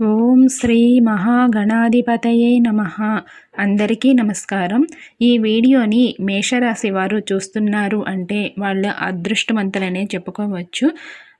ఓం శ్రీ మహాగణాధిపతయే నమ. అందరికీ నమస్కారం. ఈ వీడియోని మేషరాశి వారు చూస్తున్నారు అంటే వాళ్ళ అదృష్టవంతులనే చెప్పుకోవచ్చు.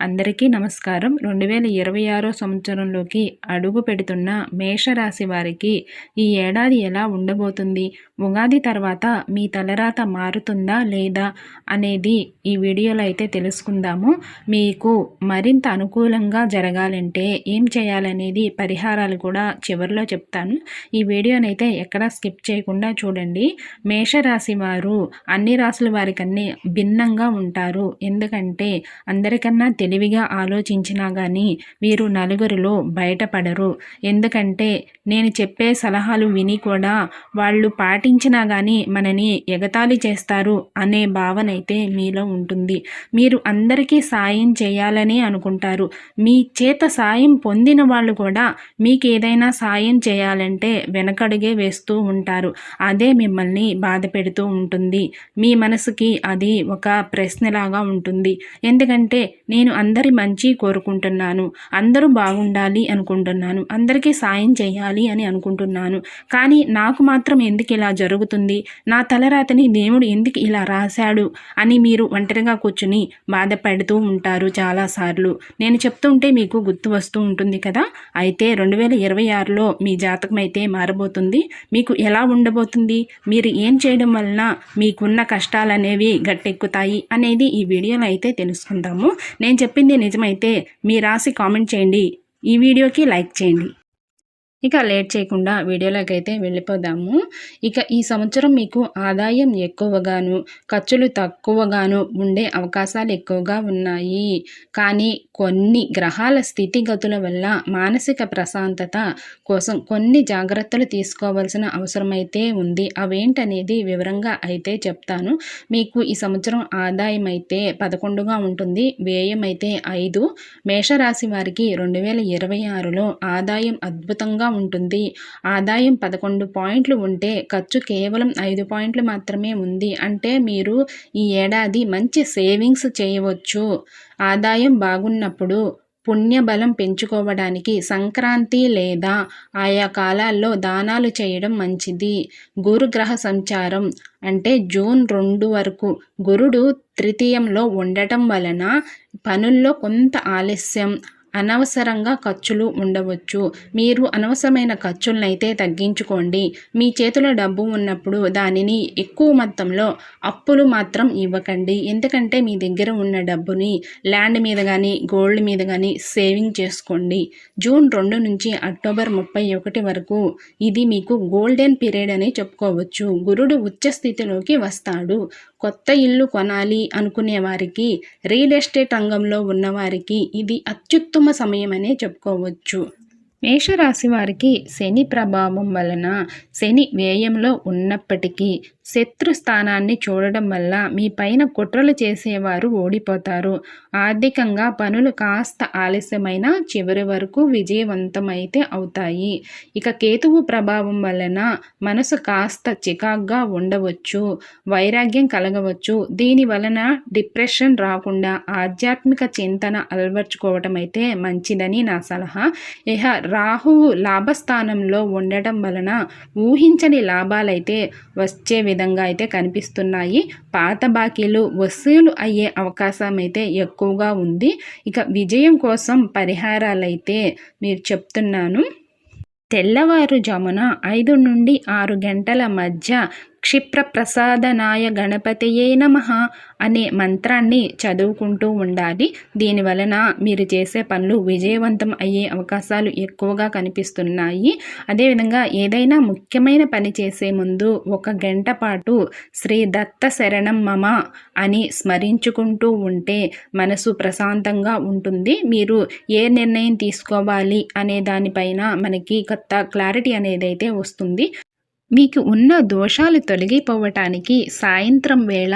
అందరికీ నమస్కారం. రెండు వేల ఇరవై ఆరో సంవత్సరంలోకి అడుగు పెడుతున్న మేషరాశి వారికి ఈ ఏడాది ఎలా ఉండబోతుంది? ఉగాది తర్వాత మీ తలరాత మారుతుందా లేదా అనేది ఈ వీడియోలో అయితే తెలుసుకుందాము. మీకు మరింత అనుకూలంగా జరగాలంటే ఏం చేయాలనేది పరిహారాలు కూడా చివరిలో చెప్తాను. ఈ వీడియోనైతే ఎక్కడా స్కిప్ చేయకుండా చూడండి. మేషరాశి వారు అన్ని రాసుల వారికన్నీ భిన్నంగా ఉంటారు. ఎందుకంటే అందరికన్నా తెలివిగా ఆలోచించినా కానీ వీరు నలుగురిలో బయటపడరు. ఎందుకంటే నేను చెప్పే సలహాలు విని కూడా వాళ్ళు పాటించినా కానీ మనని ఎగతాళి చేస్తారు అనే భావన అయితే మీలో ఉంటుంది. మీరు అందరికీ సాయం చేయాలని అనుకుంటారు. మీ చేత సాయం పొందిన వాళ్ళు కూడా మీకు ఏదైనా సాయం చేయాలంటే వెనకడుగే వేస్తూ ఉంటారు. అదే మిమ్మల్ని బాధ పెడుతూ ఉంటుంది. మీ మనసుకి అది ఒక ప్రశ్నలాగా ఉంటుంది. ఎందుకంటే నేను అందరి మంచి కోరుకుంటున్నాను. అందరూ బాగుండాలి అనుకుంటున్నాను. అందరికీ సాయం చేయాలి అని అనుకుంటున్నాను. కానీ నాకు మాత్రం ఎందుకు ఇలా జరుగుతుంది? నా తలరాతని దేవుడు ఎందుకు ఇలా రాశాడు? అని మీరు ఒంటరిగా కూర్చుని బాధపడుతూ ఉంటారు చాలాసార్లు. నేను చెప్తుంటే మీకు గుర్తు వస్తూ ఉంటుంది కదా? అయితే రెండు వేల ఇరవై ఆరులో మీ జాతకం అయితే మారబోతుంది. మీకు ఎలా ఉండబోతుంది? మీరు ఏం చేయడం వలన మీకున్న కష్టాలు అనేవి గట్టెక్కుతాయి? అనేది ఈ వీడియోలో అయితే తెలుసుకుందాము. నేను చెప్పింది నిజమైతే మీ రాసి కామెంట్ చేయండి. ఈ వీడియోకి లైక్ చేయండి. ఇక లేట్ చేయకుండా వీడియోలోకి అయితే వెళ్ళిపోదాము. ఇక ఈ సంవత్సరం మీకు ఆదాయం ఎక్కువగాను ఖర్చులు తక్కువగాను ఉండే అవకాశాలు ఎక్కువగా ఉన్నాయి. కానీ కొన్ని గ్రహాల స్థితిగతుల వల్ల మానసిక ప్రశాంతత కోసం కొన్ని జాగ్రత్తలు తీసుకోవాల్సిన అవసరం అయితే ఉంది. అవేంటనేది వివరంగా అయితే చెప్తాను. మీకు ఈ సంవత్సరం ఆదాయం అయితే పదకొండుగా ఉంటుంది. వ్యయం అయితే ఐదు. మేషరాశి వారికి రెండు వేల ఇరవై ఆరులో ఆదాయం అద్భుతంగా ఉంటుంది. ఆదాయం పదకొండు పాయింట్లు ఉంటే ఖర్చు కేవలం ఐదు పాయింట్లు మాత్రమే ఉంది. అంటే మీరు ఈ ఏడాది మంచి సేవింగ్స్ చేయవచ్చు. ఆదాయం బాగున్నప్పుడు పుణ్యబలం పెంచుకోవడానికి సంక్రాంతి లేదా ఆయా కాలాల్లో దానాలు చేయడం మంచిది. గురుగ్రహ సంచారం అంటే జూన్ రెండు వరకు గురుడు తృతీయంలో ఉండటం వలన పనుల్లో కొంత ఆలస్యం. అనవసరంగా ఖర్చులు ఉండవచ్చు. మీరు అనవసరమైన ఖర్చులనైతే అయితే తగ్గించుకోండి. మీ చేతిలో డబ్బు ఉన్నప్పుడు దానిని ఎక్కువ మొత్తంలో అప్పులు మాత్రం ఇవ్వకండి. ఎందుకంటే మీ దగ్గర ఉన్న డబ్బుని ల్యాండ్ మీద కానీ గోల్డ్ మీద కానీ సేవింగ్ చేసుకోండి. జూన్ రెండు నుంచి అక్టోబర్ ముప్పై ఒకటి వరకు ఇది మీకు గోల్డెన్ పీరియడ్ అని చెప్పుకోవచ్చు. గురుడు ఉచ్చ స్థితిలోకి వస్తాడు. కొత్త ఇల్లు కొనాలి అనుకునే వారికి రియల్ ఎస్టేట్ రంగంలో ఉన్నవారికి ఇది అత్యుత్తమ సమయం అనే చెప్పుకోవచ్చు. మేషరాశి వారికి శని ప్రభావం వలన శని వ్యయంలో ఉన్నప్పటికీ శత్రు స్థానాన్ని చూడడం వల్ల మీ పైన కుట్రలు చేసేవారు ఓడిపోతారు. ఆర్థికంగా పనులు కాస్త ఆలస్యమైన చివరి వరకు విజయవంతమైతే అవుతాయి. ఇక కేతువు ప్రభావం వలన మనసు కాస్త చికాగ్గా ఉండవచ్చు వైరాగ్యం కలగవచ్చు. దీని వలన డిప్రెషన్ రాకుండా ఆధ్యాత్మిక చింతన అలవర్చుకోవటం అయితే మంచిదని నా సలహా. ఇహ రాహువు లాభస్థానంలో ఉండటం వలన ఊహించని లాభాలైతే వచ్చే విధంగా అయితే కనిపిస్తున్నాయి. పాత బాకీలు వసూలు అయ్యే అవకాశం అయితే ఎక్కువగా ఉంది. ఇక విజయం కోసం పరిహారాలు అయితే మీరు చెప్తున్నాను. తెల్లవారుజామున ఐదు నుండి ఆరు గంటల మధ్య క్షిప్రప్రసాదనాయ గణపతియే నమ అనే మంత్రాన్ని చదువుకుంటూ ఉండాలి. దీని వలన మీరు చేసే పనులు విజయవంతం అయ్యే అవకాశాలు ఎక్కువగా కనిపిస్తున్నాయి. అదేవిధంగా ఏదైనా ముఖ్యమైన పని చేసే ముందు ఒక గంట పాటు శ్రీ దత్త శరణం మమ అని స్మరించుకుంటూ ఉంటే మనసు ప్రశాంతంగా ఉంటుంది. మీరు ఏ నిర్ణయం తీసుకోవాలి అనే దానిపైన మనకి కొత్త క్లారిటీ అనేది అయితే వస్తుంది. మీకు ఉన్న దోషాలు తొలగిపోవటానికి సాయంత్రం వేళ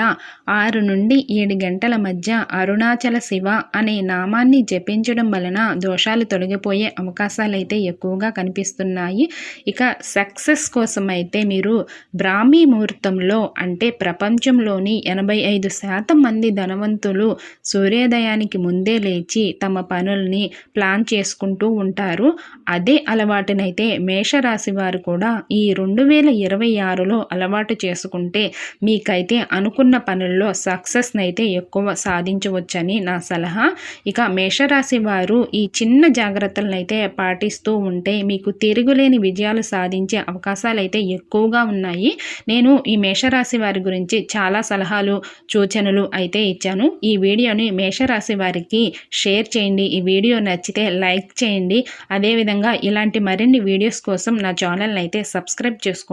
ఆరు నుండి ఏడు గంటల మధ్య అరుణాచల శివ అనే నామాన్ని జపించడం వలన దోషాలు తొలగిపోయే అవకాశాలు అయితే ఎక్కువగా కనిపిస్తున్నాయి. ఇక సక్సెస్ కోసం అయితే మీరు బ్రాహ్మీ ముహూర్తంలో అంటే ప్రపంచంలోని ఎనభై ఐదు శాతం మంది ధనవంతులు సూర్యోదయానికి ముందే లేచి తమ పనుల్ని ప్లాన్ చేసుకుంటూ ఉంటారు. అదే అలవాటునైతే మేషరాశి వారు కూడా ఈ రెండు వేల వేల ఇరవై ఆరులో అలవాటు చేసుకుంటే మీకైతే అనుకున్న పనుల్లో సక్సెస్ని అయితే ఎక్కువ సాధించవచ్చని నా సలహా. ఇక మేషరాశి వారు ఈ చిన్న జాగ్రత్తలను అయితే పాటిస్తూ ఉంటే మీకు తిరుగులేని విజయాలు సాధించే అవకాశాలు అయితే ఎక్కువగా ఉన్నాయి. నేను ఈ మేషరాశి వారి గురించి చాలా సలహాలు సూచనలు అయితే ఇచ్చాను. ఈ వీడియోని మేషరాశి వారికి షేర్ చేయండి. ఈ వీడియో నచ్చితే లైక్ చేయండి. అదేవిధంగా ఇలాంటి మరిన్ని వీడియోస్ కోసం నా ఛానల్ని అయితే సబ్స్క్రైబ్ చేసుకోండి